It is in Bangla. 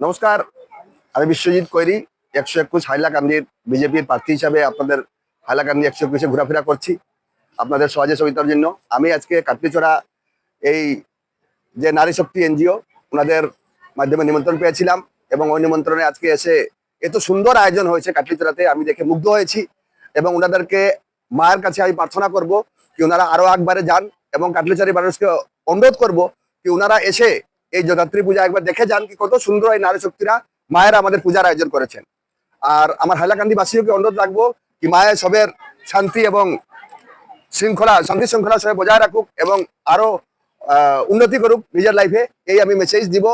নমস্কার, আমি বিশ্বজিৎ কৈরি, একশো একুশ হাইলাকান্দির বিজেপির প্রার্থী হিসাবে আপনাদের হাইলাকান্দি একশো একুশে ঘোরাফেরা করছি আপনাদের সহজে সবিতার জন্য। আমি আজকে কাটলিচড়া এই যে নারী শক্তি এনজিও, ওনাদের মাধ্যমে নিমন্ত্রণ পেয়েছিলাম এবং ওই নিমন্ত্রণে আজকে এসে এত সুন্দর আয়োজন হয়েছে কাটলিচড়াতে, আমি দেখে মুগ্ধ হয়েছি এবং ওনাদেরকে মায়ের কাছে আমি প্রার্থনা করব কি ওনারা আরও একবারে যান এবং কাটলিচারি মানুষকে অনুরোধ করব কি ওনারা এসে এই জগদ্ধাত্রী পূজা একবার দেখে যান কি কত সুন্দর এই নারী শক্তিরা মায়েরা আমাদের পূজার আয়োজন করেছেন। আর আমার হাইলাকান্দি বাসীকে অনুরোধ রাখব কি মায়ের সবের শান্তি এবং শৃঙ্খলা, শান্তি শৃঙ্খলা সবাই বজায় রাখুক এবং আরও উন্নতি করুক নিজের লাইফে এই আমি মেসেজ দিব।